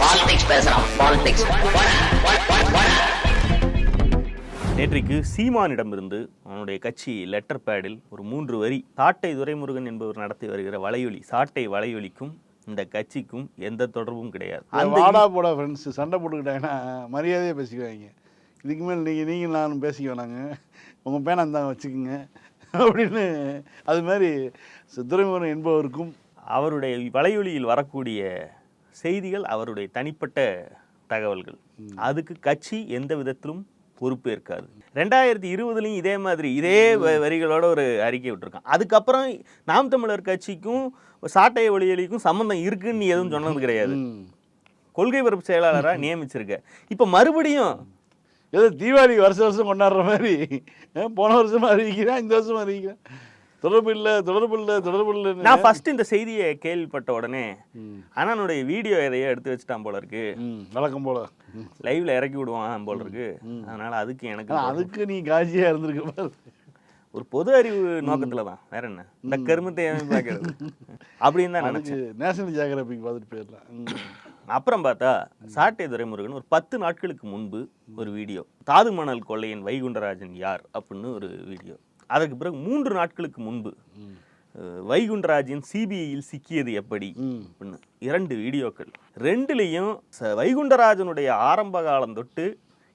Politics பேசுறான் politics நேற்றைக்கு சீமானிடமிருந்து அவனுடைய கட்சி லெட்டர் பேடில் ஒரு மூன்று வரி சாட்டை துரைமுருகன் என்பவர் நடத்தி வருகிற வலையொலி சாட்டை வலையொலிக்கும் இந்த கட்சிக்கும் எந்த தொடர்பும் கிடையாது. வாடா போடா ஃப்ரெண்ட்ஸ் சண்டை போட்டுக்கிட்டாங்கன்னா மரியாதையாக பேசிக்குவாங்க. இதுக்கு மேல் நீங்கள் நீங்கள் நானும் பேசிக்க வேணாங்க. உங்கள் பேனை இருந்தாங்க வச்சுக்கோங்க. அப்படின்னு அது மாதிரி துறைமுகன் என்பவருக்கும் அவருடைய வலையொலியில் வரக்கூடிய செய்திகள் அவருடைய தனிப்பட்ட தகவல்கள். அதுக்கு கட்சி எந்த விதத்திலும் பொறுப்பேற்காது ரெண்டாயிரத்தி இருபதுலையும் இதே மாதிரி இதே வரிகளோட ஒரு அறிக்கை விட்டுருக்கான். அதுக்கப்புறம் நாம் தமிழர் கட்சிக்கும் சாட்டை வழியொலிக்கும் சம்மந்தம் இருக்குன்னு நீ எதுவும் சொன்னது கிடையாது. கொள்கை பரப்பு செயலாளராக நியமிச்சிருக்க. இப்போ மறுபடியும் ஏதோ தீபாவளி வருஷ வருஷம் கொண்டாடுற மாதிரி போன வருஷமா அறிவிக்கிறேன் இந்த வருஷமா அறிவிக்கிறேன். தொடர்பு இல்லை தொடர்பு இல்லை தொடர்பு இல்லைன்னு நான் ஃபர்ஸ்ட் இந்த செய்தியை கேள்விப்பட்ட உடனே. அண்ணனுடைய வீடியோ எதையோ எடுத்து வச்சுட்டான் போல இருக்கு. வழக்கம் போல. லைவ்ல இறக்கி விடுவான் போல இருக்கு. அதனால அதுக்கு எனக்கு அதுக்கு நீ காஜியா இருந்திருக்க ஒரு பொது அறிவு நோக்கத்துல தான். வேற என்ன? இந்த கருமத்தை பார்க்கறது? அப்படின்னு தான் அதுக்கு நேஷனல் ஜியாகிரபிக் பார்த்துட்டு போயிடலாம். அப்புறம் பார்த்தா சாட்டை துரைமுருகன் ஒரு பத்து நாட்களுக்கு முன்பு ஒரு வீடியோ. தாது மணல் கொள்ளையன் வைகுண்டராஜன் யார்? அப்படின்னு ஒரு வீடியோ. அதற்கு பிறகு மூன்று நாட்களுக்கு முன்பு வைகுண்டராஜன் சிபிஐயில் சிக்கியது எப்படி? இரண்டு வீடியோக்கள். ரெண்டுலேயும் வைகுண்டராஜனுடைய ஆரம்ப காலம் தொட்டு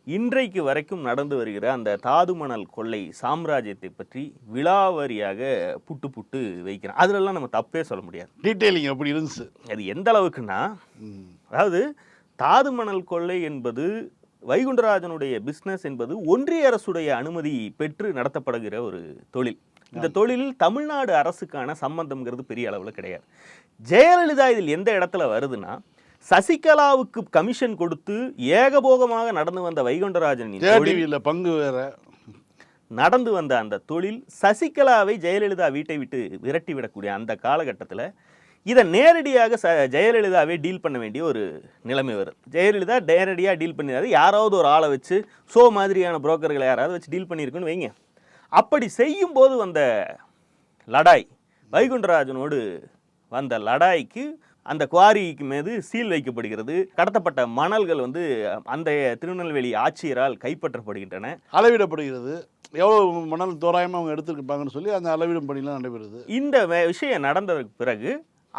இன்றைக்கு வரைக்கும் நடந்து வருகிற அந்த தாது மணல் கொள்ளை சாம்ராஜ்யத்தை பற்றி விலாவரியாக புட்டு புட்டு வைக்கிறான். அதுலலாம் நம்ம தப்பே சொல்ல முடியாது. டீட்டெயிலிங் அப்படி இருந்துச்சு? அது எந்த அளவுக்குன்னா. அதாவது தாது மணல் கொள்ளை என்பது வைகுண்டராஜனுடைய பிஸ்னஸ் என்பது ஒன்றிய அரசுடைய அனுமதி பெற்று நடத்தப்படுகிற ஒரு தொழில். இந்த தொழிலில் தமிழ்நாடு அரசுக்கான சம்பந்தம்ங்கிறது பெரிய அளவில் கிடையாது. ஜெயலலிதா இதில் எந்த இடத்துல வருதுன்னா சசிகலாவுக்கு கமிஷன் கொடுத்து ஏகபோகமாக நடந்து வந்த டிவியில் பங்கு வேற. நடந்து வந்த அந்த தொழில் சசிகலாவை ஜெயலலிதா வீட்டை விட்டு விரட்டி விடக்கூடிய அந்த காலகட்டத்தில் இதை நேரடியாக ச ஜெயலலிதாவே டீல் பண்ண வேண்டிய ஒரு நிலைமை வருது ஜெயலலிதா நேரடியாக டீல் பண்ணிடாது. யாராவது ஒரு ஆளை வச்சு ஷோ மாதிரியான புரோக்கர்களை யாராவது வச்சு டீல் பண்ணியிருக்குன்னு வைங்க. அப்படி செய்யும்போது வந்த லடாய் வைகுண்டராஜனோடு வந்த லடாய்க்கு அந்த குவாரிக்கு மீது சீல் வைக்கப்படுகிறது. கடத்தப்பட்ட மணல்கள் வந்து அந்த திருநெல்வேலி ஆட்சியரால் கைப்பற்றப்படுகின்றன. அளவிடப்படுகிறது. எவ்வளோ மணல் தோராயமாக அவங்க எடுத்துருப்பாங்கன்னு சொல்லி அந்த அளவிடும் பணிலாம் நடைபெறுது. இந்த விஷயம் நடந்ததுக்கு பிறகு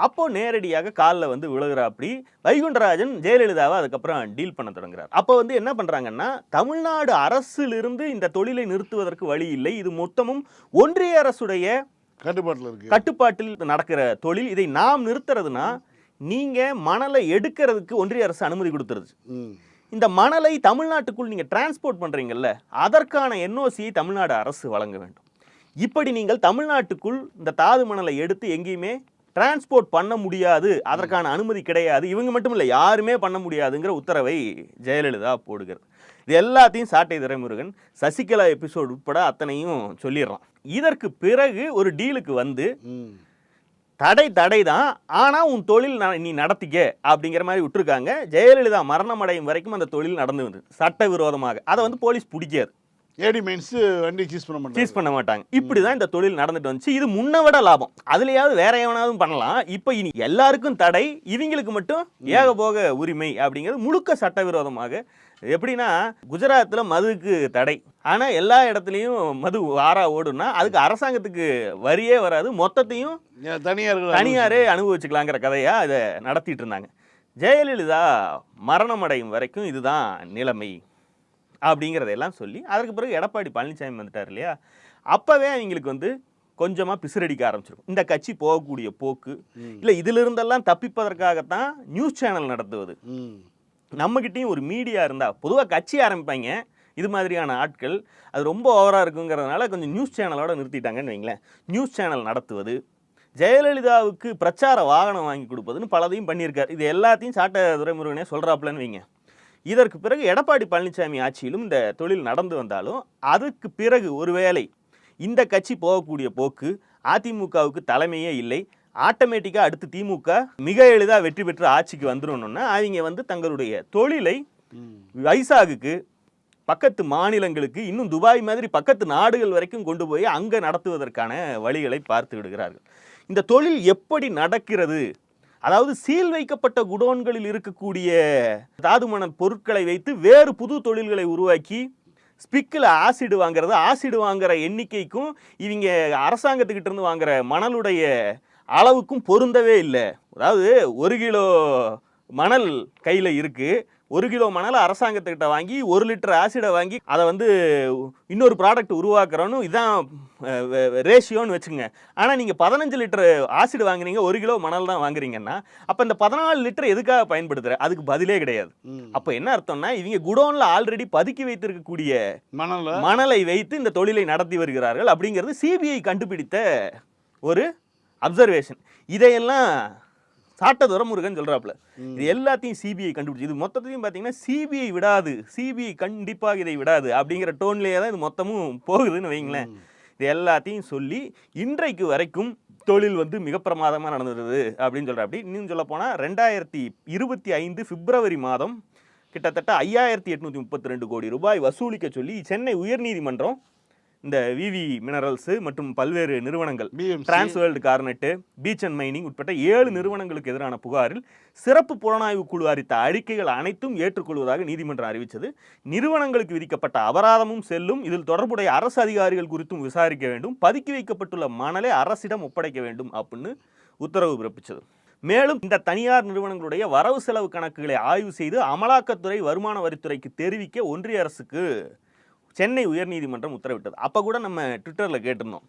அப்போ நேரடியாக காலில் வந்து விழுகிறாப்படி வைகுண்டராஜன் ஜெயலலிதாவை அதுக்கப்புறம் டீல் பண்ண தொடங்குறார். அப்போ வந்து என்ன பண்ணுறாங்கன்னா தமிழ்நாடு அரசிலிருந்து இந்த தொழிலை நிறுத்துவதற்கு வழி இல்லை. இது மொத்தமும் ஒன்றிய அரசுடைய கட்டுப்பாட்டில் இருக்கு. கட்டுப்பாட்டில் நடக்கிற தொழில். இதை நாம் நிறுத்துறதுனா நீங்கள் மணலை எடுக்கிறதுக்கு ஒன்றிய அரசு அனுமதி கொடுத்துருது. இந்த மணலை தமிழ்நாட்டுக்குள் நீங்கள் டிரான்ஸ்போர்ட் பண்ணுறீங்கல்ல அதற்கான என்ஓசியை தமிழ்நாடு அரசு வழங்க வேண்டும். இப்படி நீங்கள் தமிழ்நாட்டுக்குள் இந்த தாது மணலை எடுத்து எங்கேயுமே டிரான்ஸ்போர்ட் பண்ண முடியாது. அதற்கான அனுமதி கிடையாது. இவங்க மட்டும் இல்லை யாருமே பண்ண முடியாதுங்கிற உத்தரவை ஜெயலலிதா போடுகிறது. இது எல்லாத்தையும் சாட்டை துரைமுருகன் சசிகலா எபிசோடு உட்பட அத்தனையும் சொல்லிடுறான். இதற்கு பிறகு ஒரு டீலுக்கு வந்து தடை தடை தான். ஆனால் உன் தொழில் ந- நீ நடத்திக்க அப்படிங்கிற மாதிரி விட்டுருக்காங்க. ஜெயலலிதா மரணம் அடையும் வரைக்கும் அந்த தொழில் நடந்து வந்தது சட்டவிரோதமாக. அதை வந்து போலீஸ் பிடிக்காது. ஏடி மைன்ஸ் வண்டி சீஸ் பண்ண மாட்டாங்க. சீஸ் பண்ண மாட்டாங்க. இப்படி தான் இந்த தொழில் நடந்துட்டு வந்துச்சு. இது முன்ன விட லாபம். அதுலயாவது வேற எவனாவது பண்ணலாம். இப்போ இனி எல்லாருக்கும் தடை. இவங்களுக்கு மட்டும் ஏகபோக உரிமை அப்படிங்கிறது முழுக்க சட்டவிரோதமாக. எப்படின்னா குஜராத்தில் மதுக்கு தடை. ஆனால் எல்லா இடத்துலையும் மது வாரா ஓடுனா அதுக்கு அரசாங்கத்துக்கு வரியே வராது. மொத்தத்தையும் ஏன் தனியார்கள் தனியாரே அனுபவிச்சுக்கலாங்கிற கதையா இதை நடத்திட்டு இருந்தாங்க. ஜெயலலிதா மரணம் அடையும் வரைக்கும் இதுதான் நிலைமை. அப்படிங்கிறதையெல்லாம் சொல்லி அதற்கு பிறகு எடப்பாடி பழனிசாமி வந்துட்டார் இல்லையா? அப்போவே அவங்களுக்கு வந்து கொஞ்சமாக பிசுரடிக்க ஆரம்பிச்சிருக்கும் இந்த கட்சி போகக்கூடிய போக்கு இல்லை இதிலிருந்தெல்லாம் தப்பிப்பதற்காகத்தான் நியூஸ் சேனல் நடத்துவது. ம். நம்மகிட்டயும் ஒரு மீடியா இருந்தால் பொதுவாக கட்சி ஆரம்பிப்பாங்க இது மாதிரியான ஆட்கள் அது ரொம்ப ஓவராக இருக்குங்கிறதுனால கொஞ்சம் நியூஸ் சேனலோட நிறுத்திட்டாங்கன்னு வைங்களேன். நியூஸ் சேனல் நடத்துவது ஜெயலலிதாவுக்கு பிரச்சார வாகனம் வாங்கி கொடுப்பதுன்னு பலதையும் பண்ணியிருக்காரு. இது எல்லாத்தையும் சாட்ட துரைமுருகனே சொல்கிறாப்புலன்னு வைங்க. இதற்கு பிறகு எடப்பாடி பழனிசாமி ஆட்சியிலும் இந்த தொழில் நடந்து வந்தாலும் அதுக்கு பிறகு ஒருவேளை இந்த கட்சி போகக்கூடிய போக்கு அதிமுகவுக்கு தலைமையே இல்லை. ஆட்டோமேட்டிக்காக அடுத்து திமுக மிக எளிதாக வெற்றி பெற்று ஆட்சிக்கு வந்துடணும்னா அவங்க வந்து தங்களுடைய தொழிலை வைசாகுக்கு பக்கத்து மாநிலங்களுக்கு இன்னும் துபாய் மாதிரி பக்கத்து நாடுகள் வரைக்கும் கொண்டு போய் அங்கே நடத்துவதற்கான வழிகளை பார்த்து விடுகிறார்கள். இந்த தொழில் எப்படி நடக்கிறது? அதாவது சீல் வைக்கப்பட்ட குடோன்களில் இருக்கக்கூடிய தாதுமண பொருட்களை வைத்து வேறு புது தொழில்களை உருவாக்கி ஸ்பிக்கில் ஆசிடு வாங்குறது ஆசிடு வாங்குற எண்ணிக்கைக்கும் இவங்க அரசாங்கத்துக்கிட்ட இருந்து வாங்குற மணலுடைய அளவுக்கும் பொருந்தவே இல்லை. அதாவது ஒரு கிலோ மணல் கையில் இருக்கு. ஒரு கிலோ மணலை அரசாங்கத்துக்கிட்ட வாங்கி ஒரு லிட்டர் ஆசிடை வாங்கி அதை வந்து இன்னொரு ப்ராடக்ட் உருவாக்குறோன்னு இதான் ரேஷியோன்னு வச்சுங்க ஆனால் நீங்கள் பதினஞ்சு லிட்டர் ஆசிட் வாங்குறீங்க ஒரு கிலோ மணல் தான் வாங்குறீங்கன்னா அப்போ இந்த பதினாலு லிட்டர் எதுக்காக பயன்படுத்துற? அதுக்கு பதிலே கிடையாது. அப்போ என்ன அர்த்தம்னா இவங்க குடோன்ல ஆல்ரெடி பதுக்கி வைத்திருக்கக்கூடிய மணல்ல மணலை வைத்து இந்த தொழிலை நடத்தி வருகிறார்கள் அப்படிங்கிறது சிபிஐ கண்டுபிடித்த ஒரு அப்சர்வேஷன் இதையெல்லாம் சாட்ட துரமுருகன் சொல்றாப்புல. இது எல்லாத்தையும் சிபிஐ கண்டுபிடிச்சு. இது மொத்தத்தையும் பார்த்தீங்கன்னா சிபிஐ விடாது. சிபிஐ கண்டிப்பாக இதை விடாது அப்படிங்கிற டோன்லேயே தான் இது மொத்தமும் போகுதுன்னு வைங்களேன். இது எல்லாத்தையும் சொல்லி இன்றைக்கு வரைக்கும் தொழில் வந்து மிக பிரமாதமாக நடந்தது அப்படின்னு சொல்கிறாப்படி இன்னும் சொல்ல போனால் ரெண்டாயிரத்தி இருபத்தி ஐந்து பிப்ரவரி மாதம் கிட்டத்தட்ட ஐயாயிரத்தி எட்நூற்றி முப்பத்தி ரெண்டு கோடி ரூபாய் வசூலிக்க சொல்லி சென்னை உயர்நீதிமன்றம் இந்த விவி மினரல்ஸ் மற்றும் பல்வேறு நிறுவனங்கள். Trans world garnet beach and mining உட்பட்ட ஏழு நிறுவனங்களுக்கு எதிரான புகாரில் சிறப்பு புலனாய்வு குழு அறித்த அறிக்கைகள் அனைத்தும் ஏற்றுக்கொள்வதாக நீதிமன்றம் அறிவித்தது. நிறுவனங்களுக்கு விதிக்கப்பட்ட அபராதமும் செல்லும். இதில் தொடர்புடைய அரசு அதிகாரிகள் குறித்தும் விசாரிக்க வேண்டும். பதுக்கி வைக்கப்பட்டுள்ள மணலை அரசிடம் ஒப்படைக்க வேண்டும் அப்படின்னு உத்தரவு பிறப்பிச்சது. மேலும் இந்த தனியார் நிறுவனங்களுடைய வரவு செலவு கணக்குகளை ஆய்வு செய்து அமலாக்கத்துறை வருமான வரித்துறைக்கு தெரிவிக்க ஒன்றிய அரசுக்கு சென்னை உயர்நீதிமன்றம் உத்தரவிட்டது. அப்போ கூட நம்ம ட்விட்டரில் கேட்டிருந்தோம்.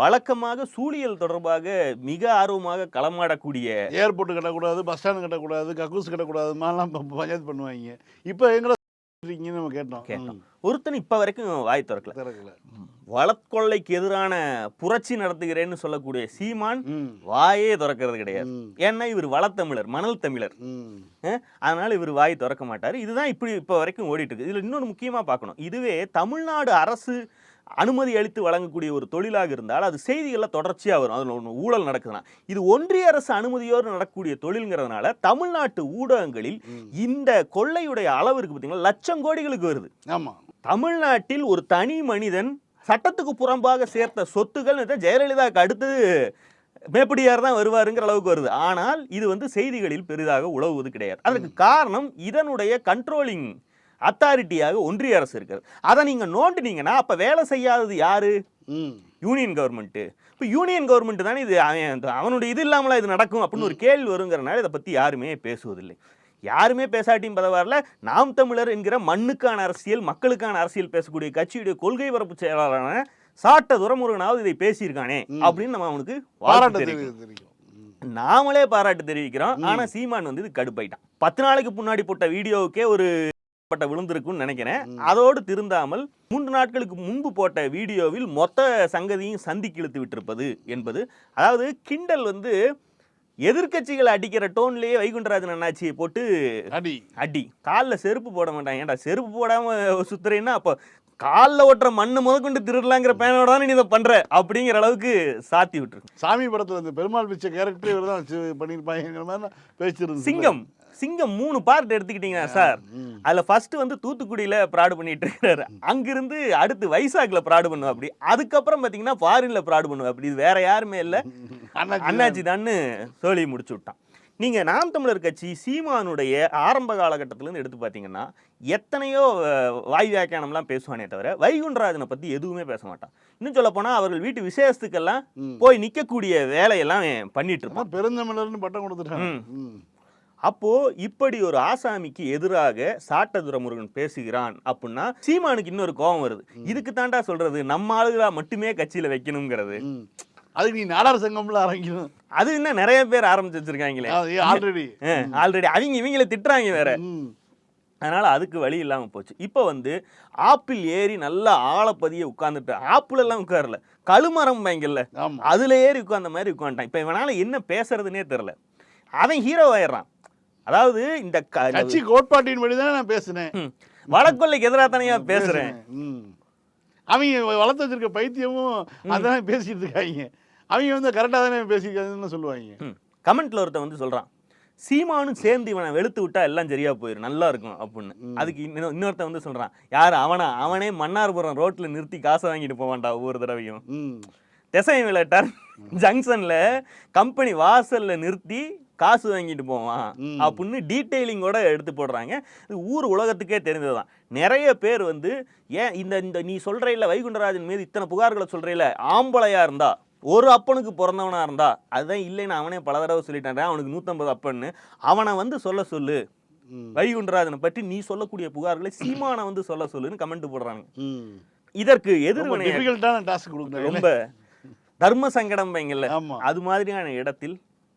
வழக்கமாக சூழியல் தொடர்பாக மிக ஆர்வமாக களமாடக்கூடிய ஏர்போர்ட் கட்டக்கூடாது பஸ் ஸ்டாண்ட் கட்டக்கூடாது கக்கூஸ் கட்டக்கூடாது மாதிரிலாம் பஞ்சாயத்து பண்ணுவாங்க. இப்போ எங்களை நம்ம கேட்டோம். கேட்டோம். ம். ஒருத்தன் இப்போ வரைக்கும் வாய் திறக்கல. திறக்கல. வளக்கொள்ளைக்கு எதிரான புரட்சி நடத்துகிறேன்னு சொல்லக்கூடிய சீமான் வாயே திறக்கிறது கிடையாது. ஏன்னா இவர் வளத்தமிழர் மணல் தமிழர். அதனால இவர் வாய் திறக்க மாட்டார். இதுதான் இப்படி இப்போ வரைக்கும் ஓடிட்டு இருக்கு. இதில் இன்னொன்று முக்கியமாக பார்க்கணும். இதுவே தமிழ்நாடு அரசு அனுமதி அளித்து வழங்கக்கூடிய ஒரு தொழிலாக இருந்தால் அது செய்திகளில் தொடர்ச்சியாக வரும். அதில் ஒன்று ஊழல் நடக்குதுன்னா. இது ஒன்றிய அரசு அனுமதியோடு நடக்கக்கூடிய தொழில்ங்கிறதுனால தமிழ்நாட்டு ஊடகங்களில் இந்த கொள்ளையுடைய அளவு இருக்கு பார்த்தீங்களா லட்சம் கோடிகளுக்கு வருது. ஆமாம் தமிழ்நாட்டில் ஒரு தனி மனிதன் சட்டத்துக்கு புறம்பாக சேர்த்த சொத்துக்கள் ஜெயலலிதாவுக்கு அடுத்து மேப்படியார் தான் வருவாருங்கிற அளவுக்கு வருது. ஆனால் இது வந்து செய்திகளில் பெரிதாக உழவுவது கிடையாது. அதற்கு காரணம் இதனுடைய கண்ட்ரோலிங் அத்தாரிட்டியாக ஒன்றிய அரசு இருக்கிறது. அதை நீங்கள் நோண்டுனீங்கன்னா அப்போ வேலை செய்யாதது யாரு? யூனியன் கவர்மெண்ட்டு இப்போ யூனியன் கவர்மெண்ட் தானே இது அவன் அவனுடைய இது இல்லாமலா இது நடக்கும் அப்படின்னு ஒரு கேள்வி வருங்கிறனால இதை பற்றி யாருமே பேசுவதில்லை. யாருமே பேசாட்டியும் பரவாயில்ல நாம் தமிழர் என்கிற மண்ணுக்கான அரசியல் மக்களுக்கான அரசியல் பேசக்கூடிய கட்சியுடைய கொள்கை பரப்பு செயலாளரான சாட்ட துரமுருகனாவது இதை பேசியிருக்கானே அப்படின்னு நம்ம அவனுக்கு பாராட்ட. தெரிவிக்கும். நாமளே பாராட்டு தெரிவிக்கிறோம். ஆனா சீமான் வந்து இது கடுப்பாயிட்டான். பத்து நாளைக்கு முன்னாடி போட்ட வீடியோவுக்கே ஒரு பட்ட விழுந்திருக்குன்னு நினைக்கிறேன். அதோடு திருந்தாமல் மூன்று நாட்களுக்கு முன்பு போட்ட வீடியோவில் மொத்த சங்கதியும் சந்திக்கு இழுத்து விட்டிருப்பது என்பது. அதாவது கிண்டல் வந்து எதிர்க்கட்சிகளை அடிக்கிற டோன்லயே வைகுண்டராஜன் அண்ணாச்சியை போட்டு அடி. அடி. காலில் செருப்பு போட மாட்டாங்க ஏன்டா செருப்பு போடாம சுத்துறேன்னா அப்போ காலில் ஓட்டுற மண்ணு முதற்கொண்டு திருடலாங்கிற பேனோட தானே நீ இதை பண்ற? அப்படிங்கிற அளவுக்கு சாத்தி விட்டுருக்கு சாமி படத்துல இந்த பெருமாள் பிச்சை கேரக்டர் இவர் தான் வச்சு பண்ணியிருப்பாங்கிற மாதிரி பேச்சிருந்து சிங்கம். சிங்கம் மூணு பார்ட் எடுத்துக்கிட்டீங்கன்னா சார். அதுல ஃபர்ஸ்ட் வந்து தூத்துக்குடியில ப்ராடு பண்ணிட்டு இருக்காரு. அங்கிருந்து அடுத்து வைசாக்ல ப்ராடு பண்ணுவா அப்படி. அதுக்கப்புறம் பாத்தீங்கன்னா ஃபாரின்ல ப்ராடு பண்ணுவா அப்படி. இது வேற யாருமே இல்ல. அண்ணாச்சி தான்னு சொல்லி முடிச்சு விட்டான். நீங்க நாம் தமிழர் கட்சி சீமானுடைய ஆரம்ப காலகட்டத்துல இருந்து எடுத்து பாத்தீங்கன்னா எத்தனையோ வாய் வியாக்கியானம்லாம் பேசுவானே தவிர வைகுண்டராஜனை பத்தி எதுவுமே பேச மாட்டான். இன்னும் சொல்ல போனா அவர்கள் வீட்டு விசேஷத்துக்கெல்லாம். போய் நிக்கக்கூடிய வேலையெல்லாம் பண்ணிட்டு இருப்பான். பெருந்தமிழர்னு பட்டம் கொடுத்துட்டாங்க. ம். அப்போ இப்படி ஒரு ஆசாமிக்கு எதிராக சாட்டதுர முருகன் பேசுகிறான் அப்படின்னா சீமானுக்கு இன்னொரு கோபம் வருது. இதுக்கு தாண்டா சொல்றது? நம்ம ஆளுகளா மட்டுமே கட்சியில வைக்கணுங்கிறது. அதுக்கு நீ நாடார் சங்கம்ல ஆரம்பிக்கணும். அது இன்னும் நிறைய பேர் ஆரம்பிச்சு வச்சிருக்காங்களே. ஆல்ரெடி ஆல்ரெடி அவங்க இவங்கள திட்டுறாங்க வேற. அதனால அதுக்கு வழி இல்லாம போச்சு. இப்போ வந்து ஆப்பிள் ஏறி நல்லா ஆழப்பதிய உட்கார்ந்துட்டு ஆப்பிள் எல்லாம் உட்காரல. கழுமரம் பயங்கல்ல. அதுல ஏறி உட்கார்ந்த மாதிரி உட்காந்துட்டான் இப்போ இவனால என்ன பேசுறதுனே தெரியல. அவன் ஹீரோ ஆயிடுறான். அதாவது இந்த கட்சி கோட்பாட்டின் படி தானே நான் பேசினேன். வழக்கொல்லைக்கு எதிராக தானே பேசுறேன். ம். அவங்க வளர்த்து வச்சிருக்க பைத்தியமும் அதான் பேசிட்டு இருக்காங்க. அவங்க வந்து கரெக்டாக தானே பேசியிருக்காங்கன்னு சொல்லுவாங்க. கமெண்ட்ல ஒருத்தன் வந்து சொல்றான் சீமானும் சேர்ந்து இவனை வெளுத்து விட்டா எல்லாம் சரியா போயிடும் நல்லா இருக்கும் அப்படின்னு. அதுக்கு இன்னொ- இன்னொருத்தன் வந்து சொல்றான் யார் அவனா? அவனே மன்னார்புரம் ரோட்ல நிறுத்தி காசை வாங்கிட்டு போவான்டா ஒவ்வொரு தடவையும். ம். திசை விளையாட்டார். ஜங்ஷன்ல கம்பெனி வாசல்ல நிறுத்தி காசு வாங்கிட்டு போவான். அப்படின்னு டீட்டெயிலிங்கோட எடுத்து போடுறாங்க. இது ஊர் உலகத்துக்கே தெரிஞ்சதுதான் நிறைய பேர் வந்து ஏன் இந்த இந்த நீ சொல்ற இல்ல வைகுண்டராஜன் மீது இத்தனை புகார்களை சொல்ற இல்ல ஆம்பளையா இருந்தா ஒரு அப்பனுக்கு பிறந்தவனா இருந்தா அதுதான் இல்லைன்னு அவனே பல தடவை சொல்லிட்டான் அவனுக்கு நூத்தம்பது அப்பன்னு அவனை வந்து சொல்ல சொல்லு. வைகுண்டராஜனை பற்றி நீ சொல்லக்கூடிய புகார்களை சீமானை வந்து சொல்ல சொல்லுன்னு கமெண்ட் போடுறாங்க. இதற்கு எதிர்வினை ரொம்ப தர்ம சங்கடம் வைங்கல்ல அது மாதிரியான இடத்தில்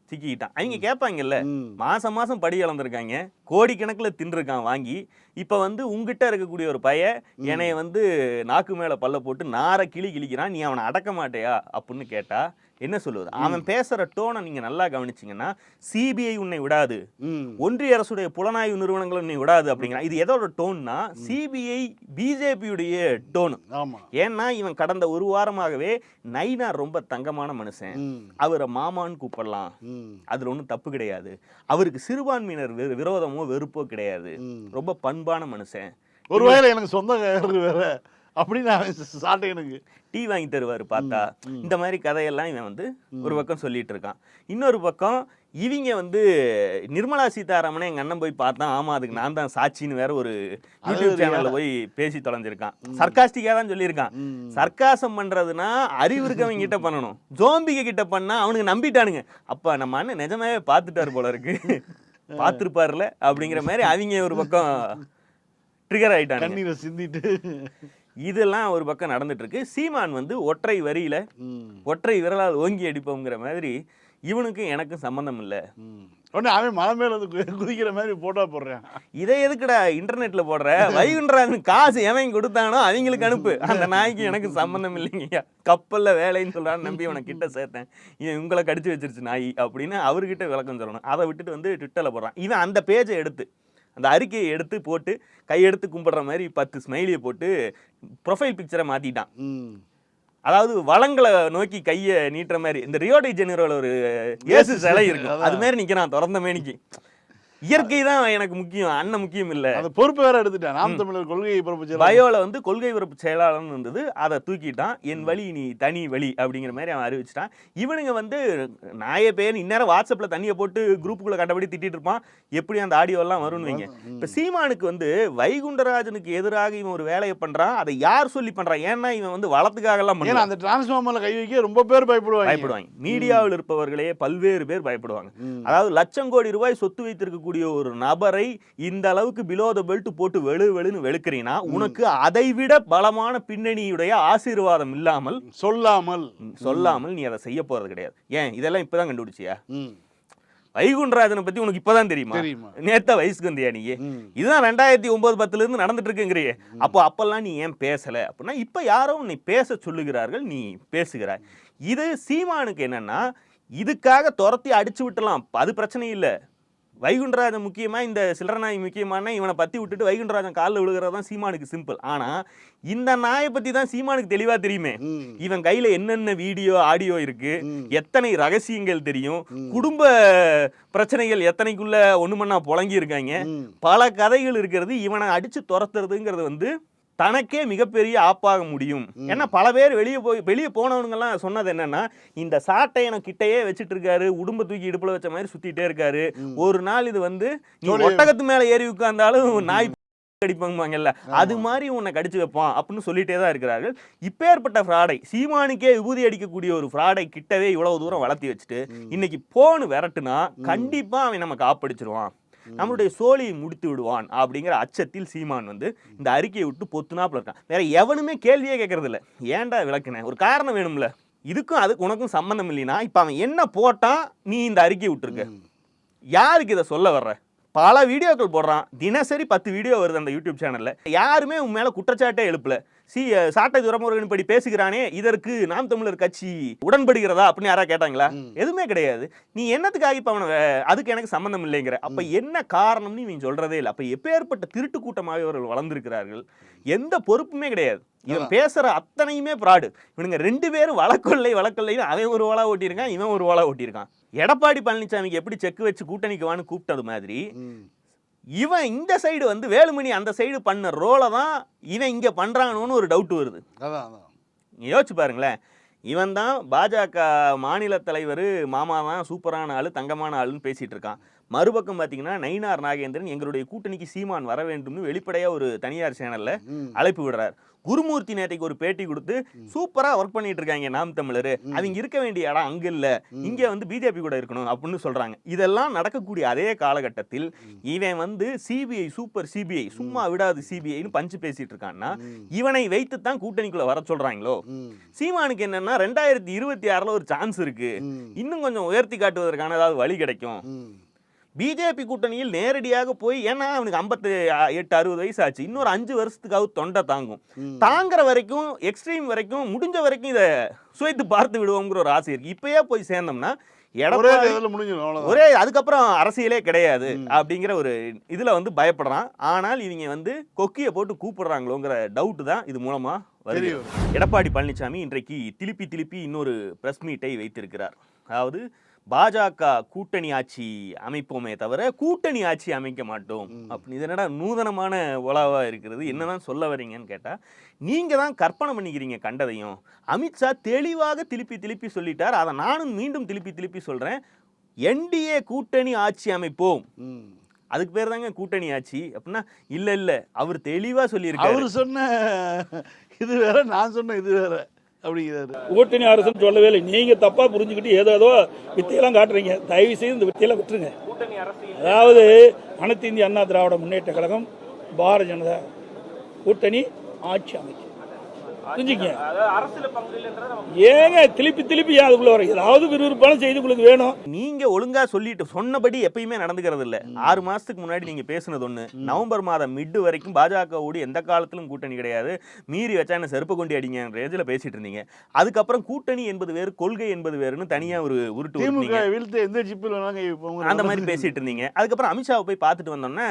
சிக்கிக்கிட்டான் அவங்க கேட்பாங்கல்ல. மாசம் மாசம் படி இழந்திருக்காங்க கோடிக்கணக்கில் தின்றுருக்கான் வாங்கி. இப்போ வந்து உங்ககிட்ட இருக்கக்கூடிய ஒரு பைய என்னைய வந்து நாக்கு மேல பல்ல போட்டு நார கிளி கிழிக்கிறான் நீ அவனை அடக்க மாட்டேயா? அப்படின்னு கேட்டா என்ன சொல்லுவது? அவன் பேசுற டோனை நீங்க நல்லா கவனிச்சீங்கன்னா சிபிஐ உன்னை விடாது. ஒன்றிய அரசுடைய புலனாய்வு நிறுவனங்களும் உன்னை விடாது அப்படிங்கிறான் இது எதோட டோன்னா சிபிஐ பிஜேபியுடைய டோனு ஏன்னா இவன் கடந்த ஒரு வாரமாகவே நைனார் ரொம்ப தங்கமான மனுஷன். அவரை மாமான்னு கூப்பிடலாம். அதுல ஒன்றும் தப்பு கிடையாது. அவருக்கு சிறுபான்மையினர் விரோதமோ வெறுப்போ கிடையாது. ரொம்ப பண்பான மனுஷன். ஒருவேளை எனக்கு சொந்தக்காரர் வேற. அப்படின்னு அவன் டீ வாங்கி தருவார் பார்த்தா இந்த மாதிரி கதையெல்லாம் இவன் வந்து ஒரு பக்கம் சொல்லிட்டு இருக்கான் இன்னொரு பக்கம் இவங்க வந்து நிர்மலா சீதாராமனை எங்க அண்ணன் போய் பார்த்தான் ஆமா அதுக்கு நான் தான் சாட்சின்னு வேற ஒரு யூடியூப் சேனல்ல போய் பேசி தொலைஞ்சிருக்கான். சர்க்காஸ்டிக்கா தான் சொல்லியிருக்கான். சர்க்காசம் பண்றதுன்னா அறிவு இருக்கவங்க கிட்ட பண்ணணும். ஜோம்பிக கிட்ட பண்ணா அவனுக்கு நம்பிட்டானுங்க. அப்ப நம்ம அண்ணன் நிஜமாவே பார்த்துட்டாரு போல இருக்கு. பார்த்துருப்பாருல அப்படிங்கிற மாதிரி அவங்க ஒரு பக்கம் ட்ரிகர் ஆயிட்டானுங்க. கண்ணீரை சிந்திட்டு. இதெல்லாம் ஒரு பக்கம் நடந்துட்டு இருக்கு சீமான் வந்து ஒற்றை வரியில. ஒற்றை விரலால் ஓங்கி அடிப்போங்கிற மாதிரி இவனுக்கும் எனக்கும் சம்பந்தம் இல்லை. உடனே அவன் மலை மேல வந்து குதிக்கிற மாதிரி போட்டோ போடுறான். இதை எதுக்குடா இன்டர்நெட்ல போடுற? வைகுண்டராஜன் காசு எவன் கொடுத்தானோ அவங்களுக்கு அனுப்பு. அந்த நாய்க்கு எனக்கு சம்பந்தம் இல்லைங்கய்யா. கப்பல்ல வேலைன்னு சொல்றான்னு நம்பி அவனை கிட்ட சேர்த்தேன். இவன் உங்களை கடிச்சு வச்சிருச்சு நாய் அப்படின்னு அவர்கிட்ட விளக்கம் சொல்லணும். அதை விட்டுட்டு வந்து ட்விட்டர்ல போடுறான். இவன் அந்த பேஜை எடுத்து அந்த அறிக்கையை எடுத்து போட்டு கையெடுத்து கும்பிடுற மாதிரி பத்து ஸ்மைலியை போட்டு ப்ரொஃபைல் பிக்சரை மாத்திட்டான். ம். அதாவது வளங்களை நோக்கி கையை நீட்டுற மாதிரி இந்த ரியோடி ஜெனிரோல ஒரு இயேசு சிலை இருக்கும். அது மாதிரி நிக்கிறான் திறந்த மேனிக்கு. இயற்கை தான் எனக்கு முக்கியம் அண்ணன் முக்கியம் இல்ல. அந்த பொறுப்பு வேற எடுத்துட்டான். நாம் தமிழர் கொள்கையை பிறப்பிச்சு பயோல வந்து கொள்கை பிறப்பு செயலாளர்னு இருந்தது அதை தூக்கிட்டான். என் வழி நீ தனி வழி அப்படிங்கிற மாதிரி அவன் அறிவிச்சிட்டான். இவனுங்க வந்து நாய பேர் இந்நேரம் வாட்ஸ்அப்ல தண்ணியை போட்டு குரூப்புக்குள்ள கண்டபடி திட்டிட்டு இருப்பான். எப்படி அந்த ஆடியோ எல்லாம் வரும்னு வைங்க. இப்ப சீமானுக்கு வந்து வைகுண்டராஜனுக்கு எதிராக இவன் ஒரு வேலையை பண்றான். அதை யார் சொல்லி பண்றான்? ஏன்னா இவன் வந்து வளத்துக்காக எல்லாம் அந்த டிரான்ஸ்ஃபார்மர்ல கை வைக்க ரொம்ப பேர் பயப்படுவாங்க. பயப்படுவாங்க. மீடியாவில் இருப்பவர்களே பல்வேறு பேர் பயப்படுவாங்க. அதாவது லட்சம் கோடி ரூபாய் சொத்து வைத்திருக்கக்கூடிய ஒரு நபரை இந்த அளவுக்கு பிலோ த பெல்ட் போட்டு வெளு வெளுன்னு வெளுக்கிறீன்னா உனக்கு அதை விட பலமான பின்னணியுடைய ஆசீர்வாதம் இல்லாமல் சொல்லாமல். சொல்லாமல் நீ அதை செய்ய போறது கிடையாது. ஏன்? இதெல்லாம் இப்பதான் கண்டுபிடிச்சியா. வைகுண்டராஜனை பத்தி உனக்கு இப்பதான் தெரியுமா? நேத்த வயசுக்கு வந்தியா நீ. இதுதான் ரெண்டாயிரத்தி ஒன்பது பத்துல இருந்து நடந்துட்டு இருக்குங்கிறியே. அப்போ அப்பெல்லாம் நீ ஏன் பேசல? அப்படின்னா இப்ப யாரோ உன்னை பேச சொல்லுகிறார்கள் நீ பேசுகிறாய். இது சீமானுக்கு என்னன்னா இதுக்காக துரத்தி அடிச்சு விட்டலாம். அது பிரச்சனை இல்லை. வைகுண்டராஜன் முக்கியமா இந்த சில்லற நாய் முக்கியமான இவனை பத்தி விட்டுட்டு வைகுண்டராஜன் காலில் விழுகிறது தான் சீமானுக்கு சிம்பிள் ஆனா இந்த நாயை பத்தி தான் சீமானுக்கு தெளிவா தெரியுமே. இவன் கையில என்னென்ன வீடியோ ஆடியோ இருக்கு ம். எத்தனை ரகசியங்கள் தெரியும் குடும்ப பிரச்சனைகள் எத்தனைக்குள்ள ஒண்ணு மண்ணா புழங்கி இருக்காங்க. பல கதைகள் இருக்கிறது இவனை அடிச்சு துரத்துறதுங்கிறது வந்து தனக்கே மிகப்பெரிய ஆப்பாக முடியும். ஏன்னா பல பேர் வெளியே போய் வெளியே போனவனுங்கெல்லாம் சொன்னது என்னன்னா இந்த சாட்டை எனக்கு கிட்டையே வச்சுட்டு இருக்காரு உடும்ப தூக்கி இடுப்புல வச்ச மாதிரி சுத்திட்டே இருக்காரு. ஒரு நாள் இது வந்து நீ ஒட்டகத்து மேல ஏறி உட்கார்ந்தாலும் நாய் கடிப்பாங்கல்ல அது மாதிரி உன்னை கடிச்சு வைப்பான் அப்படின்னு சொல்லிட்டே தான் இருக்கிறார்கள். இப்பேற்பட்ட ஃப்ராடை சீமானுக்கே விபூதி அடிக்கக்கூடிய ஒரு ஃப்ராடை கிட்டவே இவ்வளவு தூரம் வளர்த்தி வச்சுட்டு இன்னைக்கு போன்னு விரட்டுனா கண்டிப்பா அவன் நம்ம காப்படிச்சிருவான். நம்மளுடைய சோழியை முடித்து விடுவான் அப்படிங்கிற அச்சத்தில் சீமான் வந்து இந்த அறிக்கையை விட்டு பொத்துனாப்புல இருக்கான். வேற எவனுமே கேள்வியே கேட்கறது இல்ல ஏன்டா விளக்குன? ஒரு காரணம் வேணும்ல. இதுக்கும் அதுக்கு உனக்கும் சம்பந்தம் இல்லைனா இப்ப அவன் என்ன போட்டான் நீ இந்த அறிக்கை விட்டுருக்க? யாருக்கு இதை சொல்ல வர்ற? பல வீடியோக்கள் போடுறான். தினசரி பத்து வீடியோ வருது அந்த யூடியூப் சேனல்ல. யாருமே உன் மேல குற்றச்சாட்டே எழுப்பல. சி சாட்டை துரமுருகன் படி பேசுகிறானே இதற்கு நாம் தமிழர் கட்சி உடன்படுகிறதா அப்படின்னு யாரா கேட்டாங்களா? எதுவுமே கிடையாது. நீ என்னத்துக்காக இப்ப அவனை அதுக்கு எனக்கு சம்பந்தம் இல்லைங்கிற. அப்ப என்ன காரணம்னு இவன் சொல்றதே இல்லை. அப்ப எப்பேற்பட்ட திருட்டு கூட்டமாக இவர்கள் வளர்ந்திருக்கிறார்கள். எந்த பொறுப்புமே கிடையாது. இவன் பேசுற அத்தனையுமே ஃப்ராடு. இவனுங்க ரெண்டு பேரும் வழக்கொல்லை வழக்கொல்லைன்னு அவன் ஒரு வளா ஓட்டியிருக்கான் இவன் ஒரு வளா ஓட்டியிருக்கான். எடப்பாடி பழனிசாமிக்கு எப்படி செக் வச்சு கூட்டணிக்கு வான்னு கூப்பிட்டது மாதிரி. இவன் இந்த சைடு வந்து வேலுமணி அந்த சைடு பண்ண ரோலை தான் இவன் இங்க பண்றானோன்னு ஒரு டவுட் வருது. யோசிச்சு பாருங்களேன். இவன் தான் பாஜக மாநில தலைவர் மாமா தான் சூப்பரான ஆளு தங்கமான ஆளுன்னு பேசிட்டு இருக்கான். மறுபக்கம் பார்த்தீங்கன்னா நயினார் நாகேந்திரன் எங்களுடைய கூட்டணிக்கு சீமான் வர வேண்டும்னு வெளிப்படையா ஒரு தனியார் சேனல்ல. அழைப்பு விடுறார். குருமூர்த்தி நேத்தைக்கு ஒரு பேட்டி கொடுத்து சூப்பரா ஒர்க் பண்ணிட்டு இருக்காங்க நாம் தமிழர். அவங்க இருக்க வேண்டிய இடம் அங்க இல்ல. இங்க வந்து பிஜேபி கூட இருக்கணும் அப்படின்னு சொல்றாங்க. இதெல்லாம் நடக்கக்கூடிய அதே காலகட்டத்தில் இவன் வந்து சிபிஐ சூப்பர் சிபிஐ சும்மா விடாது சிபிஐன்னு பஞ்சு பேசிட்டு இருக்கான்னா இவனை வைத்து தான் கூட்டணிக்குள்ள வர சொல்றாங்களோ. சீமானுக்கு என்னன்னா ரெண்டாயிரத்தி இருபத்தி ஆறுல ஒரு சான்ஸ் இருக்கு. இன்னும் கொஞ்சம் உயர்த்தி காட்டுவதற்கான ஏதாவது வழி கிடைக்கும். பிஜேபி கூட்டணியில் நேரடியாக போய் ஏன்னா அவனுக்கு ஐம்பத்து எட்டு அறுபது வயசு ஆச்சு இன்னொரு அஞ்சு வருஷத்துக்காவது தொண்டை தாங்கும். தாங்குற வரைக்கும் எக்ஸ்ட்ரீம் வரைக்கும் முடிஞ்ச வரைக்கும் இதை சுவைத்து பார்த்து விடுவோங்கிற ஒரு ஆசை இருக்கு. இப்பயே போய் சேர்ந்தோம்னா ஒரே அதுக்கப்புறம் அரசியலே கிடையாது அப்படிங்கிற ஒரு இதுல வந்து பயப்படுறான். ஆனால் இவங்க வந்து கொக்கியை போட்டு கூப்பிடுறாங்களோங்கிற டவுட் தான் இது மூலமா வருது. எடப்பாடி பழனிசாமி இன்றைக்கு திருப்பி திருப்பி இன்னொரு பிரஸ் மீட்டை வைத்திருக்கிறார். அதாவது பாஜக கூட்டணி ஆட்சி அமைப்போமே தவிர கூட்டணி ஆட்சி அமைக்க மாட்டோம். அப்படின்னு இது என்னடா நூதனமான உலாவா இருக்கிறது? என்னதான் சொல்ல வரீங்கன்னு கேட்டா நீங்க தான் கற்பனை பண்ணிக்கிறீங்க கண்டதையும். அமித்ஷா தெளிவாக திருப்பி திருப்பி சொல்லிட்டார். அதை நானும் மீண்டும் திருப்பி திருப்பி சொல்றேன். என்டிஏ கூட்டணி ஆட்சி அமைப்போம். அதுக்கு பேர் தாங்க கூட்டணி ஆட்சி. அப்படின்னா இல்ல இல்ல அவர் தெளிவா சொல்லியிருக்காரு. அவர் சொன்ன இது வேற நான் சொன்ன இது வேற. அப்படிங்கிறாரு. கூட்டணி அரசுன்னு சொல்லவே இல்லை. நீங்க தப்பா புரிஞ்சுக்கிட்டு ஏதோ ஏதோ வித்தையெல்லாம் காட்டுறீங்க. தயவு செய்து இந்த வித்தையெல்லாம் விட்டுருங்க. அதாவது அனைத்து இந்திய அண்ணா திராவிட முன்னேற்ற கழகம் பாரதிய ஜனதா கூட்டணி ஆட்சி அமைக்கும் புரிஞ்சுங்க. ஏங்க திருப்பி திருப்பி ஏன் அதுக்குள்ள வர ஏதாவது விறுவிறுப்பான செய்தி உங்களுக்கு வேணும்? நீங்க ஒழுங்கா சொல்லிட்டு சொன்னபடி எப்பயுமே நடந்துக்கிறது இல்ல. ஆறு மாசத்துக்கு முன்னாடி நீங்க பேசுனது ஒண்ணு. நவம்பர் மாதம் மிட்டு வரைக்கும் பாஜகவோடு எந்த காலத்திலும் கூட்டணி கிடையாது. மீறி வச்சா என்ன செருப்பு கொண்டு அடிங்க ரேஞ்சில பேசிட்டு இருந்தீங்க. அதுக்கப்புறம் கூட்டணி என்பது வேறு கொள்கை என்பது வேறுன்னு தனியா ஒரு உருட்டு எந்த ஜிப்பில் அந்த மாதிரி பேசிட்டு இருந்தீங்க. அதுக்கப்புறம் அமித்ஷாவை போய் பார்த்துட்டு வந்தோன்னே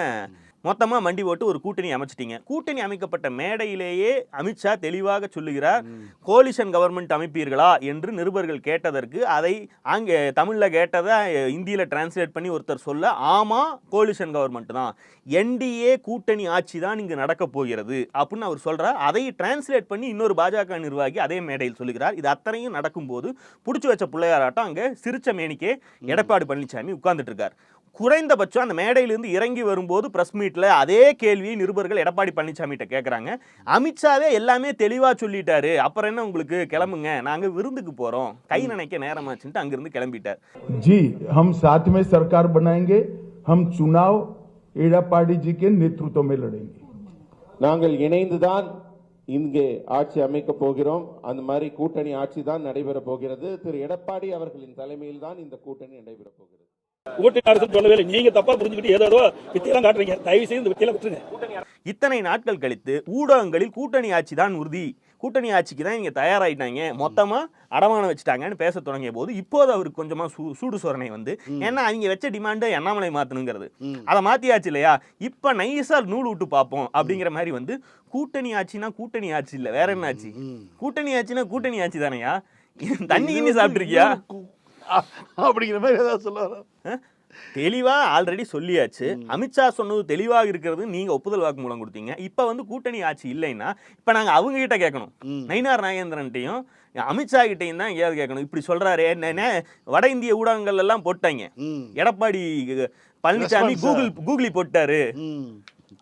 மொத்தமா மண்டி போட்டு ஒரு கூட்டணி அமைச்சிட்டீங்க. கூட்டணி அமைக்கப்பட்ட மேடையிலேயே அமித்ஷா தெளிவாக சொல்லுகிறார் கோலிஷன் கவர்மெண்ட் அமைப்பீர்களா? என்று நிருபர்கள் கேட்டதற்கு அதை அங்கே தமிழ்ல கேட்டதை இந்தியில டிரான்ஸ்லேட் பண்ணி ஒருத்தர் சொல்ல ஆமா கோலிஷன் கவர்மெண்ட் தான். என்டிஏ கூட்டணி ஆட்சி தான் இங்கு நடக்க போகிறது. அப்படின்னு அவர் சொல்றார். அதை டிரான்ஸ்லேட் பண்ணி இன்னொரு பாஜக நிர்வாகி அதே மேடையில் சொல்லுகிறார். இது அத்தனையும் நடக்கும்போது புடிச்சு வச்ச பிள்ளையாராட்டம் அங்க சிரிச்ச மேனிக்கே எடப்பாடி பழனிசாமி உட்கார்ந்துட்டு இருக்கார். குறைந்தபட்சம் அந்த மேடையிலிருந்து இறங்கி வரும்போது ப்ரெஸ் மீட்டில் அதே கேள்வியை நிருபர்கள் எடப்பாடி பழனிசாமிகிட்ட கேட்குறாங்க அமித்ஷாவே எல்லாமே தெளிவாக சொல்லிட்டாரு. அப்புறம் என்ன உங்களுக்கு? கிளம்புங்க. நாங்கள் விருந்துக்கு போகிறோம் கை நினைக்க நேரமாச்சுன்ட்டு அங்கிருந்து கிளம்பிட்டார். ஜி ஹம் சாத்மே சர்க்கார் பண்ணாங்க ஹம் சுனாவ் எடப்பாடி ஜிக்கு நேத்ருத்வமே லடேங்க நாங்கள் இணைந்து தான் இங்கே ஆட்சி அமைக்க போகிறோம். அந்த மாதிரி கூட்டணி ஆட்சி தான் நடைபெற போகிறது. திரு எடப்பாடி அவர்களின் தலைமையில் தான் இந்த கூட்டணி நடைபெற போகிறது. கூட்டணி அரசுன்னு சொல்லவே இல்லை. நீங்க தப்பா புரிஞ்சுக்கிட்டு ஏதோ ஏதோ வித்தையெல்லாம் காட்டுறீங்க. தயவு செய்து இந்த வித்தையெல்லாம் விட்டுருங்க. இத்தனை நாட்கள் கழித்து ஊடகங்களில் கூட்டணி ஆட்சி தான் உறுதி. கூட்டணி ஆட்சிக்கு தான் இங்க தயாராயிட்டாங்க. மொத்தமா அடமானம் வச்சுட்டாங்கன்னு பேச தொடங்கிய போது இப்போது அவருக்கு கொஞ்சமா சூ- சூடு சோரணை வந்து ஏன்னா அவங்க வச்ச டிமாண்டை அண்ணாமலை மாத்தணுங்கிறது. அதை மாத்தியாச்சு இல்லையா? இப்ப நைஸா நூல் விட்டு பார்ப்போம் அப்படிங்கிற மாதிரி வந்து கூட்டணி ஆட்சினா கூட்டணி ஆட்சி இல்ல. வேற என்ன ஆட்சி? கூட்டணி ஆட்சினா கூட்டணி ஆட்சி தானையா? தண்ணி கிண்ணி சாப்பிட்டுருக்கியா? அப்படிங்கிற மாதிரி ஏதாவது அஹ்? தெளிவா ஆல்ரெடி சொல்லியாச்சு. அமித்ஷா சொன்னது தெளிவாக இருக்கிறது நீங்க ஒப்புதல் வாக்கு மூலம் கொடுத்தீங்க. இப்ப வந்து கூட்டணி ஆட்சி இல்லைன்னா இப்ப நாங்க அவங்க கிட்ட கேட்கணும் நயினார் நாகேந்திரன்ட்டையும் அமித்ஷா கிட்டையும் தான் எங்கேயாவது கேட்கணும். இப்படி சொல்றாரு. வட இந்திய ஊடகங்கள் எல்லாம் போட்டாங்க. எடப்பாடி பழனிசாமி? கூகுள் கூகுளி போட்டாரு.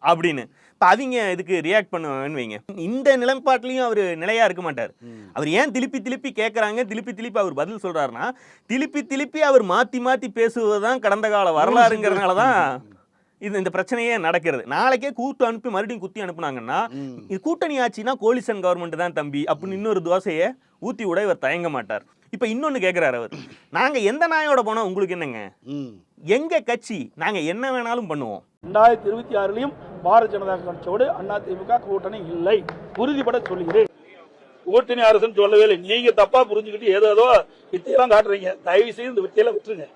அப்படின்னு. இப்ப அவங்க இதுக்கு ரியாக்ட் பண்ணுவாங்கன்னு வைங்க. இந்த நிலைப்பாட்டிலையும் அவர் நிலையா இருக்க மாட்டார். அவர் ஏன் திருப்பி திருப்பி கேட்கறாங்க திருப்பி திருப்பி அவர் பதில் சொல்றாருன்னா திருப்பி திருப்பி அவர் மாத்தி மாத்தி பேசுவதுதான் கடந்த கால வரலாறுங்கிறதுனால தான் இது இந்த பிரச்சனையே நடக்கிறது. நாளைக்கே கூட்டு அனுப்பி மறுபடியும் குத்தி அனுப்புனாங்கன்னா இது கூட்டணி ஆட்சினா கோலிசன் கவர்மெண்ட் தான் தம்பி அப்படின்னு இன்னொரு தோசையை ஊத்தி விட இவர் தயங்க மாட்டார். இப்ப இன்னொன்னு கேக்குறாரு அவர். நாங்க எந்த நாயோட போனா உங்களுக்கு என்னங்க? ம். எங்க கட்சி? நாங்க என்ன வேணாலும் பண்ணுவோம். ரெண்டாயிரத்தி இருபத்தி ஆறுலயும் பாரதிய ஜனதா கட்சியோடு அண்ணா திமுக கூட்டணி இல்லை. உறுதிபட சொல்லுகிறேன். கூட்டணி அரசுன்னு சொல்லவே இல்லை. நீங்க தப்பா புரிஞ்சுக்கிட்டு ஏதோ ஏதோ வித்தையெல்லாம் காட்டுறீங்க. தயவு செய்து இந்த வித்தையெல்லாம் விட்டுருங்க.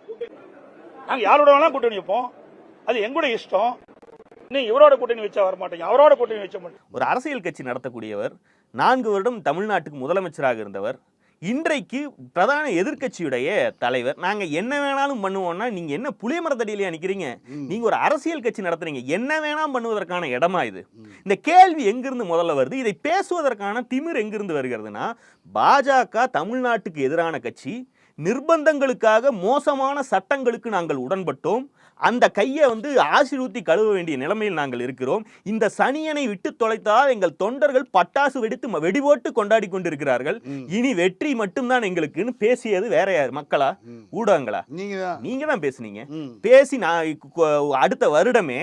நாங்க யாரோட வேணாலும் கூட்டணி வைப்போம். அது எங்களுடைய இஷ்டம். நீங்க இவரோட கூட்டணி வச்சா வர மாட்டீங்க. அவரோட கூட்டணி வச்ச மாட்டீங்க. ஒரு அரசியல் கட்சி நடத்தக்கூடியவர் நான்கு வருடம் தமிழ்நாட்டுக்கு முதலமைச்சராக இருந்தவர் இன்றைக்கு பிரதான எதிர்க்கட்சியுடைய தலைவர் நாங்க என்ன வேணாலும் பண்ணுவோம்னா நீங்க என்ன புளிய மரத்தடியில நிக்கிறீங்க நீங்க ஒரு அரசியல் கட்சி நடத்துறீங்க. என்ன வேணாம் பண்ணுவதற்கான இடமா இது? இந்த கேள்வி எங்கிருந்து முதல்ல வருது? இதை பேசுவதற்கான திமிர் எங்கிருந்து வருகிறதுனா பாஜக தமிழ்நாட்டுக்கு எதிரான கட்சி நிர்பந்தங்களுக்காக மோசமான சட்டங்களுக்கு நாங்கள் உடன்பட்டோம். அந்த கையை வந்து ஆசிரூத்தி கழுவ வேண்டிய நிலைமையில் நாங்கள் இருக்கிறோம். இந்த சனியனை விட்டு தொலைத்தால் எங்கள் தொண்டர்கள் பட்டாசு வெடித்து வெடிபோட்டு கொண்டாடி கொண்டிருக்கிறார்கள். இனி வெற்றி மட்டும்தான் எங்களுக்குன்னு பேசியது வேற யார் மக்களா? ஊடகங்களா? நீங்க தான் நீங்க தான் பேசுனீங்க. பேசி நான் அடுத்த வருடமே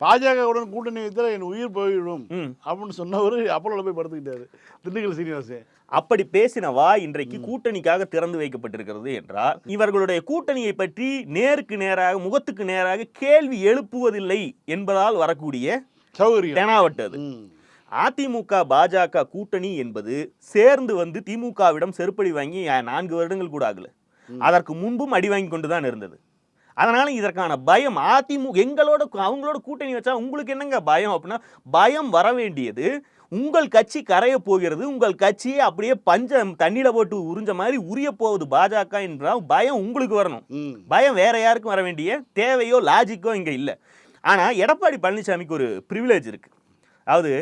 பாஜகவுடன் கூட்டணி வைத்தால் என் உயிர் போய்விடும். அப்படின்னு சொன்னவர் அப்போலோல போய் படுத்துக்கிட்டாரு. திண்டுக்கல் சீனிவாசன். அப்படி பேசின வா இன்றைக்கு கூட்டணிக்காக திறந்து வைக்கப்பட்டிருக்கிறது என்றால் இவர்களுடைய கூட்டணியை பற்றி நேருக்கு நேராக முகத்துக்கு நேராக கேள்வி எழுப்புவதில்லை என்பதால் வரக்கூடிய தெனாவட்டது. அதிமுக பாஜக கூட்டணி என்பது சேர்ந்து வந்து திமுகவிடம் செருப்படி வாங்கி நான்கு வருடங்கள் கூட ஆகல. அதற்கு முன்பும் அடி வாங்கி கொண்டு தான் இருந்தது. அதனால இதற்கான பயம் அதிமுக எங்களோட அவங்களோட கூட்டணி வச்சா உங்களுக்கு என்னங்க பயம் அப்படின்னா பயம் வர வேண்டியது உங்கள் கட்சி கரைய போகிறது உங்கள் கட்சியை அப்படியே பஞ்சம் தண்ணியில போட்டு உறிஞ்ச மாதிரி உரிய போகுது பாஜக என்றால் பயம் உங்களுக்கு வரணும். பயம் வேற யாருக்கும் வர வேண்டிய தேவையோ லாஜிக்கோ இங்க இல்லை. ஆனா எடப்பாடி பழனிசாமிக்கு ஒரு ப்ரிவிலேஜ் இருக்கு. அதாவது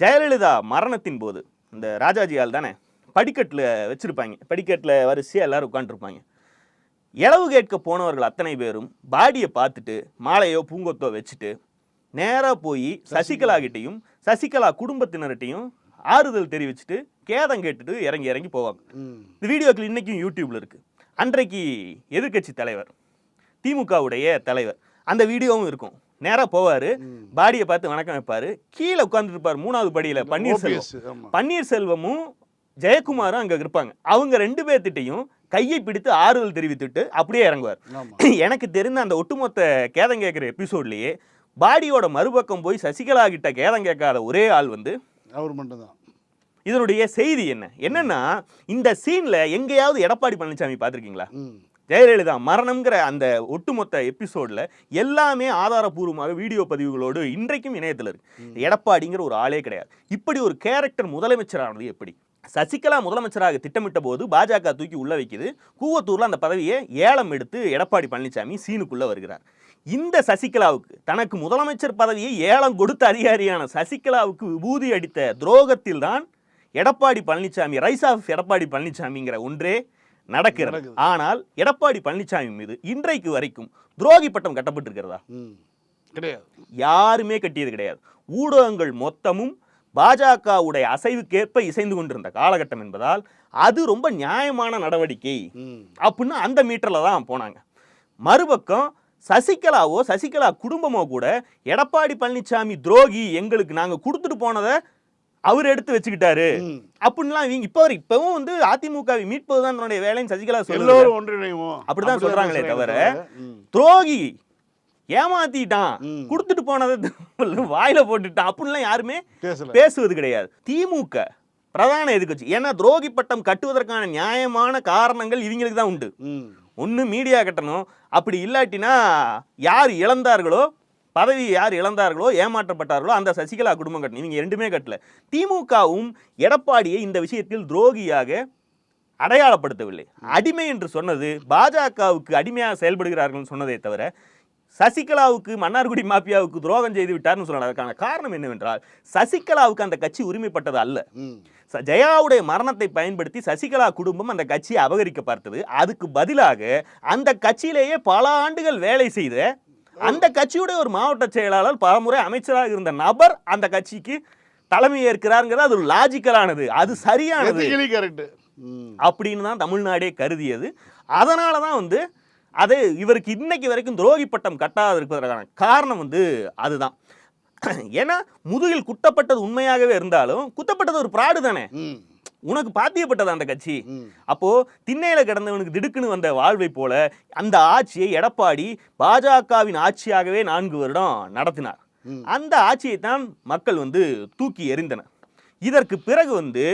ஜெயலலிதா மரணத்தின் போது இந்த ராஜாஜி ஆள் தானே படிக்கட்டில் வச்சிருப்பாங்க. படிக்கட்டில் வரிசையாக எல்லாரும் உட்காந்துருப்பாங்க இளவு கேட்க போனவர்கள் அத்தனை பேரும் பாடியை பார்த்துட்டு மாலையோ பூங்கொத்தோ வச்சுட்டு நேராக போய் சசிகலா கிட்டையும் சசிகலா குடும்பத்தினர்கிட்டையும் ஆறுதல் தெரிவிச்சுட்டு கேதம் கேட்டுட்டு இறங்கி இறங்கி போவாங்க. இந்த வீடியோக்கள் இன்னைக்கும் யூடியூப்ல இருக்கு. அன்றைக்கு எதிர்க்கட்சி தலைவர் திமுகவுடைய தலைவர் அந்த வீடியோவும் இருக்கும். நேரா போவாரு பாடியை பார்த்து வணக்கம் வைப்பாரு. கீழே உட்கார்ந்துட்டு இருப்பாரு மூணாவது படியில பன்னீர்செல்வம். பன்னீர்செல்வமும் ஜெயக்குமாரும் அங்க இருப்பாங்க. அவங்க ரெண்டு பேர்த்திட்டையும் கையை பிடித்து ஆறுதல் தெரிவித்துட்டு அப்படியே இறங்குவார். எனக்கு தெரிந்த அந்த ஒட்டுமொத்த கேதம் கேட்குற எபிசோட்லயே பாடியோட மறுபக்கம் போய் சசிகலா கிட்ட கேதம் கேட்காத ஒரே ஆள் வந்து அவர் மட்டும்தான். இதனுடைய செய்தி என்ன? என்னன்னா இந்த சீன்ல எங்கேயாவது எடப்பாடி பழனிசாமி பார்த்திருக்கீங்களா. ஜெயலலிதா மரணம்ங்கிற அந்த ஒட்டுமொத்த எபிசோட்ல எல்லாமே ஆதாரபூர்வமாக வீடியோ பதிவுகளோடு இன்றைக்கும் இணையத்தில் இருக்கு. எடப்பாடிங்கிற ஒரு ஆளே கிடையாது. இப்படி ஒரு கேரக்டர் முதலமைச்சரானது எப்படி? சசிகலா முதலமைச்சராக திட்டமிட்ட போது பாஜக தூக்கி உள்ள வைக்குது. கூவத்தூர்ல அந்த பதவியை ஏலம் எடுத்து எடப்பாடி பழனிசாமி சீனுக்குள்ள வருகிறார். இந்த சசிகலாவுக்கு தனக்கு முதலமைச்சர் பதவியை ஏலம் கொடுத்த அதிகாரியான சசிகலாவுக்கு விபூதி அடித்த துரோகத்தில் தான் எடப்பாடி பழனிசாமி ரைஸ் ஆஃப் எடப்பாடி பழனிசாமிங்கிற ஒன்றே நடக்கிறது. ஆனால் எடப்பாடி பழனிசாமி மீது இன்றைக்கு வரைக்கும் துரோகி பட்டம் கட்டப்பட்டிருக்கிறதா. கிடையாது யாருமே கட்டியது கிடையாது ஊடகங்கள் மொத்தமும் பாஜகவுடைய அசைவுக்கேற்ப இசைந்து கொண்டிருந்த காலகட்டம் என்பதால் அது ரொம்ப நியாயமான நடவடிக்கை. அப்படின்னு அந்த மீட்டரில் தான் போனாங்க மறுபக்கம் சசிகலாவோ சசிகலா குடும்பமோ கூட எடப்பாடி பழனிசாமி துரோகி எங்களுக்கு நாங்கள் கொடுத்துட்டு போனதை அவர் எடுத்து வச்சுக்கிட்டாரு. அப்படின்லாம் இவங்க இப்போ இப்பவும் வந்து அதிமுகவை மீட்பதுதான் தன்னுடைய வேலைன்னு சசிகலா எல்லோரும் ஒன்றிணைவோம் அப்படிதான் சொல்றாங்களே தவிர. துரோகி ஏமாத்திட்டான். கொடுத்துட்டு போனதை வாயில போட்டுட்டான் அப்படின்லாம் யாருமே பேசுவது கிடையாது திமுக பிரதான எதிர்க்கட்சி ஏன்னா துரோகி பட்டம் கட்டுவதற்கான நியாயமான காரணங்கள் இவங்களுக்கு தான் உண்டு. ஒன்று மீடியா கட்டணும். அப்படி இல்லாட்டினா யார் இழந்தார்களோ பதவி யார் இழந்தார்களோ ஏமாற்றப்பட்டார்களோ அந்த சசிகலா குடும்பம் கட்டணும். இவங்க ரெண்டுமே கட்டல. திமுகவும் எடப்பாடியை இந்த விஷயத்தில் துரோகியாக அடையாளப்படுத்தவில்லை. அடிமை என்று சொன்னது பாஜகவுக்கு அடிமையாக செயல்படுகிறார்கள் சொன்னதே தவிர சசிகலாவுக்கு மன்னார்குடி மாஃபியாவுக்கு துரோகம் செய்து விட்டார்னு சொல்லலாம். அதற்கான காரணம் என்னவென்றால் சசிகலாவுக்கு அந்த கட்சி உரிமைப்பட்டது அல்ல. ஜெயாவுடைய மரணத்தை பயன்படுத்தி சசிகலா குடும்பம் அந்த கட்சியை அபகரிக்க பார்த்தது அதுக்கு பதிலாக அந்த கட்சியிலேயே பல ஆண்டுகள் வேலை செய்த அந்த கட்சியுடைய ஒரு மாவட்ட செயலாளர் பலமுறை அமைச்சராக இருந்த நபர் அந்த கட்சிக்கு தலைமை ஏற்கிறாருங்கிறது அது லாஜிக்கலானது அது சரியானது. அப்படின்னு தான் தமிழ்நாடே கருதியது. அதனால தான் வந்து அது இவருக்கு இன்னைக்கு வரைக்கும் துரோகி பட்டம் கட்டாது இருப்பதற்கான காரணம் வந்து அதுதான் ஏன்னா முதுகில் குத்தப்பட்டது உண்மையாகவே இருந்தாலும் குத்தப்பட்டது ஒரு பிராடு தானே. உனக்கு பாத்தியப்பட்டது அந்த கட்சி. அப்போ திண்ணையில கிடந்தவனுக்கு திடுக்குன்னு வந்த வாழ்வை போல அந்த ஆட்சியை எடப்பாடி பாஜகவின் ஆட்சியாகவே நான்கு வருடம் நடத்தினார். அந்த ஆட்சியை தான் மக்கள் வந்து தூக்கி எறிந்தனர் இதற்கு பிறகு வந்து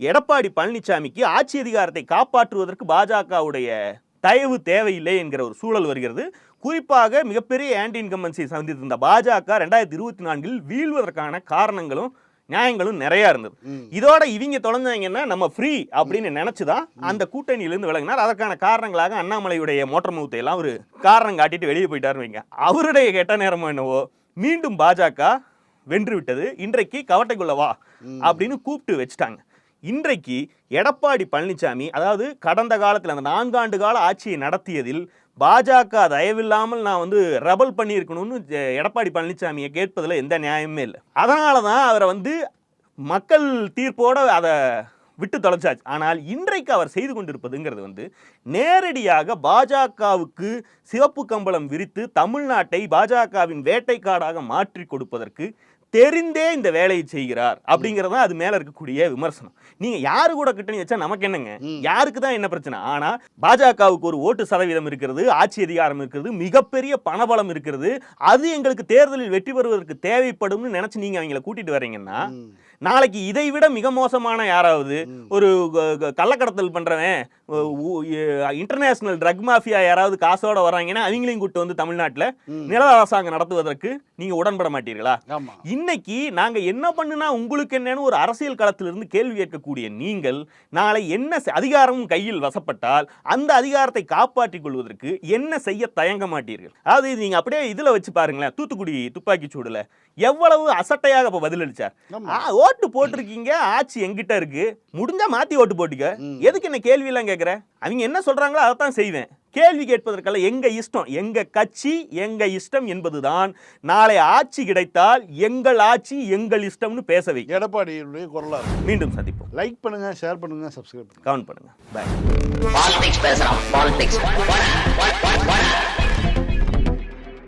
எடப்பாடி பழனிசாமிக்கு ஆட்சி அதிகாரத்தை காப்பாற்றுவதற்கு பாஜகவுடைய தயவு தேவையில்லை என்கிற ஒரு சூழல் வருகிறது. குறிப்பாக மிகப்பெரிய ஆன்டி இன்கம்பன்சியை சந்தித்திருந்த பாஜக ரெண்டாயிரத்தி இருபத்தி நான்கில் வீழ்வதற்கான காரணங்களும் நியாயங்களும் நிறைய இருந்தது. இதோட இவங்க தொலைஞ்சாங்கன்னா நம்ம ஃப்ரீ அப்படின்னு நினைச்சுதான் அந்த கூட்டணியிலிருந்து விலகினார். அதற்கான காரணங்களாக அண்ணாமலையுடைய மோட்டர் மவுத்தை எல்லாம் ஒரு காரணம் காட்டிட்டு வெளியே போயிட்டாரு வைங்க. அவருடைய கெட்ட நேரமோ என்னவோ மீண்டும் பாஜக வென்று விட்டது. இன்றைக்கு கவட்டைக்குள்ள வா அப்படின்னு கூப்பிட்டு வச்சுட்டாங்க. இன்றைக்கு எடப்பாடி பழனிசாமி அதாவது கடந்த காலத்தில் அந்த நான்காண்டு கால ஆட்சியை நடத்தியதில் பாஜக தயவில்லாமல் நான் வந்து ரபல் பண்ணியிருக்கணும்னு எடப்பாடி பழனிசாமியை கேட்பதில் எந்த நியாயமே இல்லை. அதனால தான் அவரை வந்து மக்கள் தீர்ப்போடு அதை விட்டு தொலைச்சாச்சு. ஆனால் இன்றைக்கு அவர் செய்து கொண்டிருப்பதுங்கிறது வந்து நேரடியாக பாஜகவுக்கு சிவப்பு கம்பளம் விரித்து தமிழ்நாட்டை பாஜகவின் வேட்டைக்காடாக மாற்றி கொடுப்பதற்கு தெரிந்தே இந்த வேலையை செய்கிறார் அப்படிங்கிறது தான் அது மேல இருக்கக்கூடிய விமர்சனம். நீங்க யாரு கூட கூட்டணி வச்சா நமக்கு என்னங்க? யாருக்கு தான் என்ன பிரச்சனை? ஆனா பாஜகவுக்கு ஒரு ஓட்டு சதவீதம் இருக்கிறது ஆட்சி அதிகாரம் இருக்கிறது மிகப்பெரிய பணபலம் இருக்கிறது அது எங்களுக்கு தேர்தலில் வெற்றி பெறுவதற்கு தேவைப்படும்னு நினைச்சு நீங்க அவங்கள கூட்டிட்டு வர்றீங்கன்னா நாளைக்கு இதை விட மிக மோசமான யாராவது ஒரு கள்ளக்கடத்தல் பண்றவன் இன்டர்நேஷனல் ட்ரக் மாஃபியா யாராவது காசோட வராங்கன்னா அவங்களையும் கூட்டு வந்து தமிழ்நாட்டுல நில அரசாங்கம் நடத்துவதற்கு நீங்க உடன்பட மாட்டீர்களா? இன்னைக்கு நாங்க என்ன பண்ணுனா உங்களுக்கு என்னன்னு ஒரு அரசியல் களத்திலிருந்து கேள்வி கேட்கக்கூடிய நீங்கள் நாளை என்ன அதிகாரமும் கையில் வசப்பட்டால் அந்த அதிகாரத்தை காப்பாற்றிக் கொள்வதற்கு என்ன செய்ய தயங்க மாட்டீர்கள்? அதாவது இது நீங்க அப்படியே இதுல வச்சு பாருங்களேன் தூத்துக்குடி துப்பாக்கி சூடுல. எவ்வளவு அசட்டையாக இப்ப பதிலளிச்சார்? ஓட்டு போட்டிருக்கீங்க ஆட்சி எங்கிட்ட இருக்கு. முடிஞ்சா மாத்தி ஓட்டு போட்டுக்க. எதுக்கு என்ன கேள்வி எல்லாம் கேக்குற? அவங்க என்ன சொல்றாங்களோ அதைத்தான் செய்வேன். கேள்வி கேட்பதற்கல்ல எங்க இஷ்டம்? எங்க கட்சி எங்க இஷ்டம் என்பதுதான். நாளை ஆட்சி கிடைத்தால் எங்கள் ஆட்சி எங்கள் இஷ்டம்னு பேசவை எடப்பாடியுடைய குரலா மீண்டும் சந்திப்போம். லைக் பண்ணுங்க ஷேர் பண்ணுங்க சப்ஸ்கிரைப் பண்ணுங்க. கவுண்ட் பண்ணுங்க. பாய் பாலிடிக்ஸ் பேசுறான் பாலிடிக்ஸ்